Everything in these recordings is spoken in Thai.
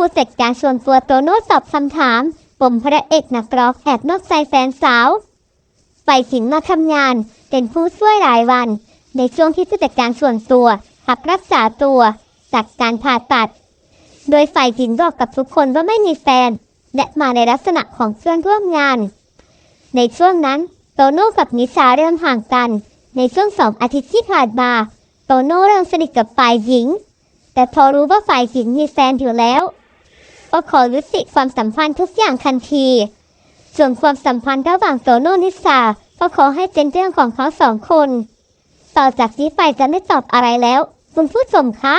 ผู้จัดการส่วนตัวโตโน่ตอบคำถาม ปมพระเอกนักร้องแอบนอกใจแฟนสาวฝ่ายหญิงมาทำงานเป็นผู้ช่วยรายวัน ในช่วงที่ผู้จัดการส่วนตัวพักรักษาตัวจากการผ่าตัด โดยฝ่ายหญิงบอกกับทุกคนว่าไม่มีแฟน และมาในลักษณะของเพื่อนร่วมงาน ในช่วงนั้นโตโน่กับนิชาเริ่มห่างกัน ในช่วงสองอาทิตย์ที่ผ่านมาโตโน่เริ่มสนิทกับฝ่ายหญิง แต่พอรู้ว่าฝ่ายหญิงมีแฟนอยู่แล้ว ก็ขอยุติความสัมพันธ์ทุกอย่างทันที ส่วนความสัมพันธ์ระหว่างโตโน่นิสาก็ขอให้เป็นเรื่องของเขาสองคน ต่อจากนี้ไปจะไม่ตอบอะไรแล้ว คุณผู้ชมคะ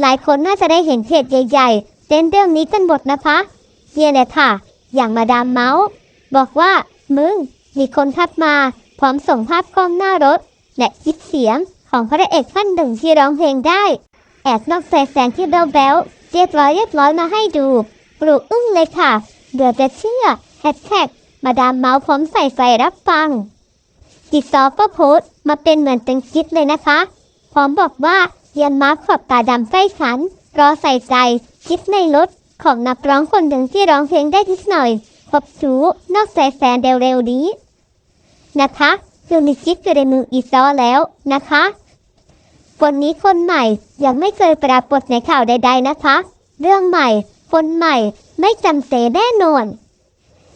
หลายคนน่าจะได้เห็นเพจใหญ่ๆเต้นเรื่องนี้กันหมดนะคะเนี่ยแหละค่ะ อย่างมาดามเมาส์ บอกว่า มึง มีคนทักมา พร้อมส่งภาพกล้องหน้ารถ และคลิปเสียงของพระเอกท่านหนึ่งที่ร้องเพลงได้ แอบนอกใจแสงที่แบ๊วๆ เรียบร้อยเรียบร้อยมาให้ดู ปลุกอึ้งเลยค่ะเดือจะเชื่อแฮชแท็กมาดามเมาส์พร้อมใส่ใจรับฟัง จิตซอฟก็โพสต์มาเป็นเหมือนเป็นคิดเลยนะคะ พร้อมบอกว่าเรียนมาขอบตาดำใกล้ฉันรอใส่ใจ คิดในรถของนักร้องคนหนึ่งที่ร้องเพลงได้นิดหน่อยพบชู้นอกใจแฟนเร็วๆนี้ นะคะคือมีคิดอยู่ในมืออีซอแล้วนะคะ คนนี้คนใหม่ยังไม่เคยปรากฏในข่าวใด ๆนะคะ เรื่องใหม่ คนใหม่ไม่จำเสแน่นอน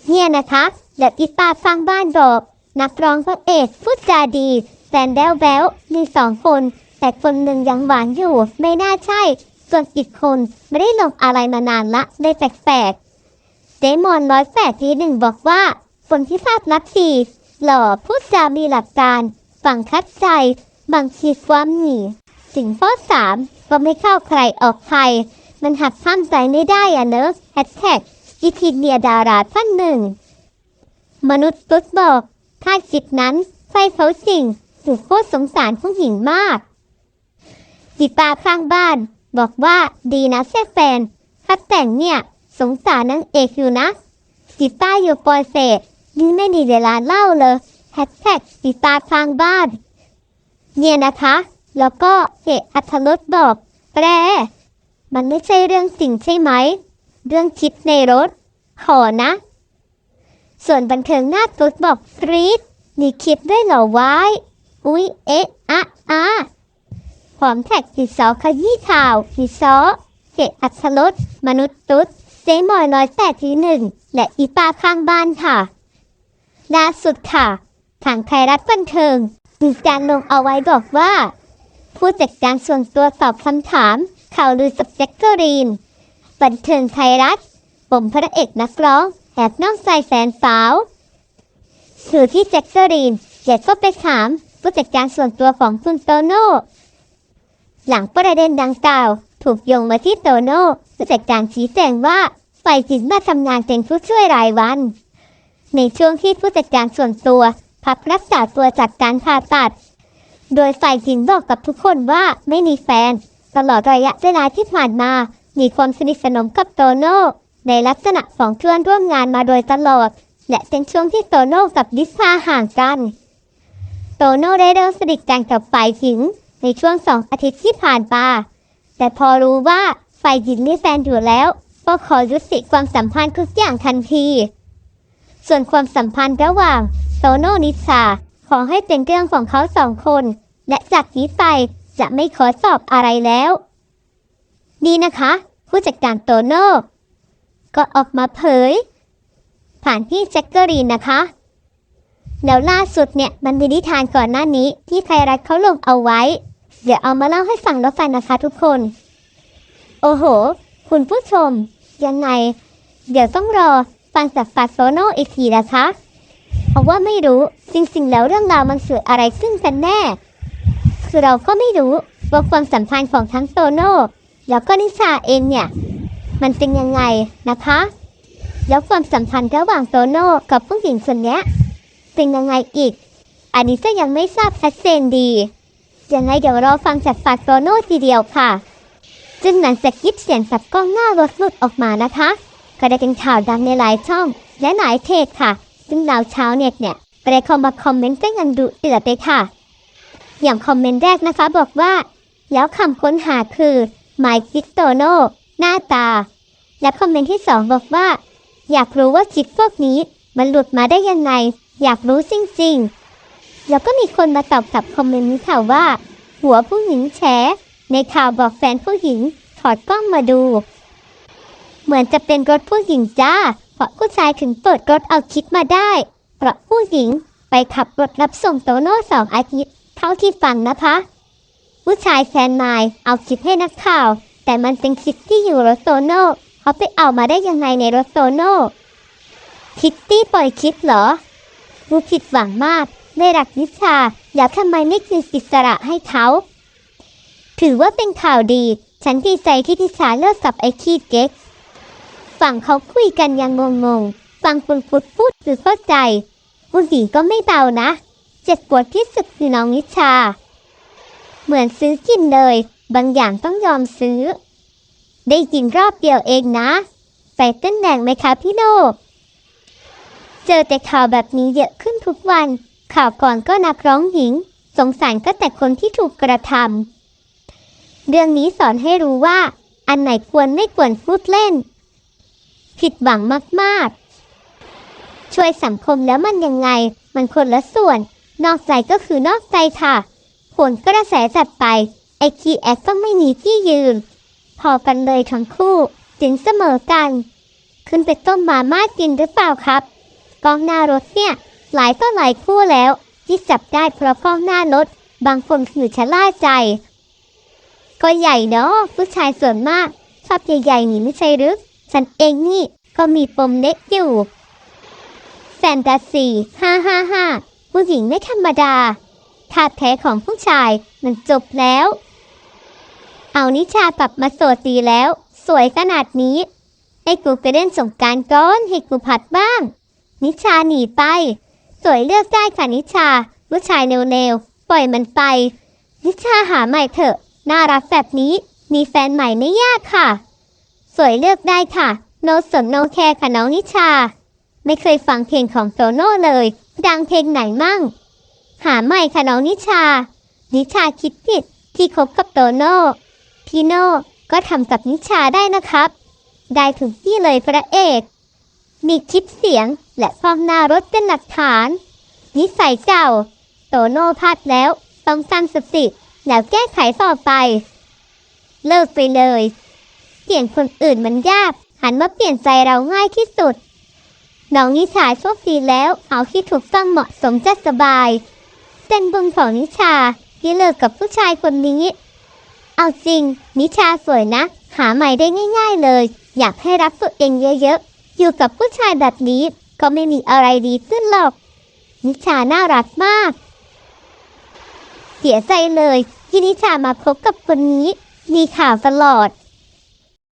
เนี่ยนะคะและอีตาฟังบ้านบอกนักร้องพระเอกพูดจาดีแฟนแบ๊วแบ๊วมีสองคน แต่คนหนึ่งยังหวานอยู่ ไม่น่าใช่ ส่วนอีกคนไม่ได้ลงอะไรมานานละได้แปลกๆเจมอนร้อยแปดทีหนึ่งบอกว่า คนที่ภาพนักทีหล่อพูดจามีหลักการฟังคัดใจ บางทีความหนีสิ่งข้อสามก็ไม่เข้าใครออกใคร มันหักข้ามใจไม่ได้อะเนอะแฮชแท็กอีทีเนียดาราท่านหนึ่ง มนุษย์ตุ๊ดบอกถ้าจิตนั้นไฟเขาจริงหนูโคตรสงสารผู้หญิงมาก จิตาข้างบ้าน บอกว่าดีนะแค่แฟนถ้าแต่งเนี่ย สงสารนางเอกอยู่นะ จิตาอยู่ปอยเศษยิ่งไม่มีเวลาเล่าเลยแฮชแท็กจิตาข้างบ้าน เนี่ยนะคะ แล้วก็เอกอัธรสบอก แปร มันไม่ใช่เรื่องจริงใช่ไหม เรื่องคิดในรถ ขอนะ ส่วนบันเทิงหน้าตุ๊ดบอกกรีดมีคลิปด้วยเหรอวายอุ๊ยเอ๊ะอะอะพร้อมแท็กจิตซอขยี้ข่าวจิตซอเกะอัศรสมนุษย์ตุ๊ดเจ๊มอยร้อยแปดทีหนึ่งและอีป้าข้างบ้านค่ะล่าสุดค่ะ ทางไทยรัฐบันเทิง มีการลงเอาไว้บอกว่า ผู้จัดการส่วนตัวตอบคำถาม ข่าวลือกับแจ็คเกอรีน บันเทิงไทยรัฐปมพระเอกนักร้องแอบนอกใจแฟนสาวสื่อที่แจ็คเกอรีนเจ็ดก็ไปถามผู้จัดการส่วนตัวของคุณโตโน่หลังประเด็นดังกล่าว ถูกโยงมาที่โตโน่ผู้จัดการชี้แจงว่าฝ่ายจิตมาทำงานเป็นผู้ช่วยรายวัน ในช่วงที่ผู้จัดการส่วนตัว พักรักษาตัวจากการผ่าตัด โดยฝ่ายหญิงบอกกับทุกคนว่าไม่มีแฟน ตลอดระยะเวลาที่ผ่านมา มีความสนิทสนมกับโตโน่ในลักษณะของเพื่อนร่วมงานมาโดยตลอด และเป็นช่วงที่โตโน่กับดิสาห่างกัน โตโน่ได้เริ่มสนิทกันกับฝ่ายหญิงในช่วงสองอาทิตย์ที่ผ่านมา แต่พอรู้ว่าฝ่ายหญิงมีแฟนอยู่แล้ว ก็ขอยุติความสัมพันธ์ทุกอย่างทันที ส่วนความสัมพันธ์ระหว่าง โตโนนิสาขอให้เป็นเรื่องของเขาสองคน และจากนี้ไปจะไม่ขอตอบอะไรแล้วนี่นะคะ ผู้จัดการโตโน่ก็ออกมาเผย ผ่านที่แจ็คเกอรีนนะคะ แล้วล่าสุดเนี่ยมันมีนิทานก่อนหน้านี้ที่ไทยรัฐเขาลงเอาไว้ เดี๋ยวเอามาเล่าให้ฟังแล้วกันนะคะทุกคน โอ้โห คุณผู้ชม ยังไง เดี๋ยวต้องรอฟังจากฟาโซโนอีกทีนะคะ เพราะว่าไม่รู้จริงๆแล้วเรื่องราวมันเกิดอะไรขึ้นกันแน่ คือเราก็ไม่รู้ว่าความสัมพันธ์ของทั้งโตโน่แล้วก็นิชาเองเนี่ย มันเป็นยังไงนะคะ แล้วความสัมพันธ์ระหว่างโตโน่กับผู้หญิงคนนี้เป็นยังไงอีก อันนี้ก็ยังไม่ทราบชัดเจนดียังไงเดี๋ยวรอฟังจากปากโตโน่ทีเดียวค่ะจึงหลังจากคลิปเสียงจากกล้องหน้ารถหลุดออกมานะคะ ก็ได้เป็นข่าวดังในหลายช่องและหลายเพจค่ะ ซึ่งดาวเช้าวเน็ตเนี่ยก็ได้เข้ามาคอมเมนต์กันอยังดุเดือดเลยค่ะ อย่างคอมเมนต์แรกนะคะบอกว่า แล้วคำค้นหาคือหมายคิดโตโน่หน้าตา และคอมเมนต์ที่สองบอกว่า อยากรู้ว่าคลิปพวกนี้มันหลุดมาได้ยังไง อยากรู้จริงๆ แล้วก็มีคนมาตอบกลับคอมเมนต์นี้ค่ะว่า หัวผู้หญิงแฉในข่าวบอกแฟนผู้หญิงถอดกล้องมาดู เหมือนจะเป็นรถผู้หญิงจ้า เพราะผู้ชายถึงเปิดรถเอาคลิปมาได้ เพราะผู้หญิงไปขับรถรับส่งโตโน่สองอาทิตย์เท่าที่ฟังนะคะ ผู้ชายแฟนนายเอาคลิปให้นักข่าว แต่มันเป็นคลิปที่อยู่รถโตโน่เขาไปเอามาได้ยังไงในรถโตโน่คิตตี้ปล่อยคลิปเหรอรู้ผิดหวังมากในรักนิชาอยากทำไมไม่คืนอิสระให้เขา ถือว่าเป็นข่าวดี ฉันดีใจที่นิชาเลิกกับไอ้ขี้เก๊ก ฝั่งเขาคุยกันยังงงๆ ฟังคุณฟุดพูดหรือเข้าใจผู้หญิงก็ไม่เบานะ เจ็บปวดที่สุดคือน้องนิชา เหมือนซื้อกินเลย บางอย่างต้องยอมซื้อ ได้กินรอบเดียวเองนะใส่เต้นแดงไหมคะพี่โนเจอแต่ข่าวแบบนี้เยอะขึ้นทุกวัน ข่าวก่อนก็นักร้องหญิง สงสารก็แต่คนที่ถูกกระทำเรื่องนี้สอนให้รู้ว่า อันไหนควรไม่ควรพูดเล่น ผิดหวังมากๆ ช่วยสังคมแล้วมันยังไง มันคนละส่วน นอกใจก็คือนอกใจค่ะผลกระแสจัดไป ไอคีแอคต้องไม่มีที่ยืน พอกันเลยทั้งคู่จึงเสมอกัน ขึ้นไปต้มมาม่ากินหรือเปล่าครับกล้องหน้ารถเนี่ย หลายต่อหลายคู่แล้ว ที่จับได้เพราะกล้องหน้ารถ บางคนคือชะล่าใจ ก็ใหญ่เนาะผู้ชายส่วนมาก ชอบใหญ่ๆนี่ไม่ใช่หรือ ฉันเองนี่ก็มีปมเล็กอยู่ แฟนตาซีฮ่าฮ่าฮ่าผู้หญิงไม่ธรรมดาธาแท้ของผู้ชายมันจบแล้ว เอานิชากลับมาโสดดีแล้ว สวยขนาดนี้ ให้กูไปเล่นสงการก้อนให้กูผัดบ้าง นิชาหนีไป สวยเลือกได้ค่ะนิชา ผู้ชายเร็วๆ ปล่อยมันไป นิชาหาใหม่เถอะ น่ารักแบบนี้ มีแฟนใหม่ไม่ยากค่ะ สวยเลือกได้ค่ะโนสนโนแคร์ค่ะน้องนิชา ไม่เคยฟังเพลงของโตโน่เลย ดังเพลงไหนมั่ง หาใหม่ค่ะน้องนิชา นิชาคิดผิดที่คบกับโตโน่พี่โน่ก็ทำกับนิชาได้นะครับ ได้ถึงที่เลยพระเอก มีคลิปเสียงและกล้องหน้ารถเป็นหลักฐาน นิสัยเก่า โตโน่พลาดแล้ว ต้องตั้งสติแล้วแก้ไขต่อไป เลิกไปเลย เปลี่ยนคนอื่นมันยาก หันมาเปลี่ยนใจเราง่ายที่สุด น้องนิชาโชคดีแล้วเอาที่ถูกต้องเหมาะสมจะสบายเส้นบุญของนิชาที่เลิกกับผู้ชายคนนี้ เอาจริง นิชาสวยนะ หาใหม่ได้ง่าย ๆเลย อยากให้รักตัวเองเยอะๆ อยู่กับผู้ชายแบบนี้ก็ไม่มีอะไรดีขึ้นหรอก นิชาน่ารักมาก เสียใจเลยที่นิชามาพบกับคนนี้ มีข่าวตลอด